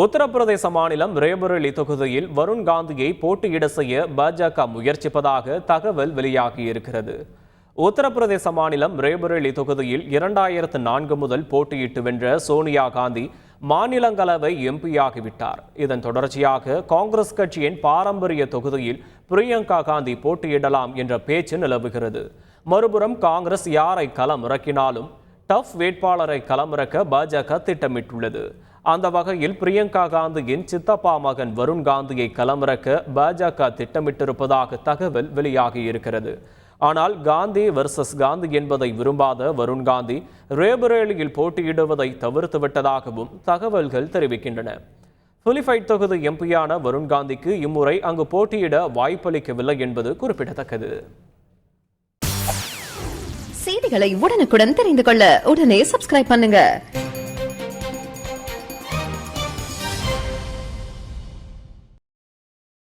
உத்தரப்பிரதேச மாநிலம் ரேபரேலி தொகுதியில் வருண் காந்தியை போட்டியிட செய்ய பாஜக முயற்சிப்பதாக தகவல் வெளியாகியிருக்கிறது. உத்தரப்பிரதேச மாநிலம் ரேபரேலி தொகுதியில் இரண்டாயிரத்து நான்கு முதல் போட்டியிட்டு வென்ற சோனியா காந்தி மாநிலங்களவை எம்பியாகிவிட்டார். இதன் தொடர்ச்சியாக காங்கிரஸ் கட்சியின் பாரம்பரிய தொகுதியில் பிரியங்கா காந்தி போட்டியிடலாம் என்ற பேச்சு நிலவுகிறது. மறுபுறம் காங்கிரஸ் யாரை களம் இறக்கினாலும் டஃப் வேட்பாளரை களமிறக்க பாஜக திட்டமிட்டுள்ளது. அந்த வகையில் பிரியங்கா காந்தியின் சித்தப்பா மகன் வருண் காந்தியை களமிறக்க பாஜக திட்டமிட்டிருப்பதாக தகவல் வெளியாகியிருக்கிறது ஆனால் காந்தி வர்சஸ் காந்தி என்பதை விரும்பாத வருண் காந்தி ரேபரேலியில் போட்டியிடுவதை தவிர்த்து விட்டதாகவும் தகவல்கள் தெரிவிக்கின்றன. புலிஃபைட் தொகுதி எம்பியான வருண் காந்திக்கு இம்முறை அங்கு போட்டியிட வாய்ப்பளிக்கவில்லை என்பது குறிப்பிடத்தக்கது. செய்திகளை உடனுக்குடன் தெரிந்து கொள்ள உடனே சப்ஸ்கிரைப் பண்ணுங்க.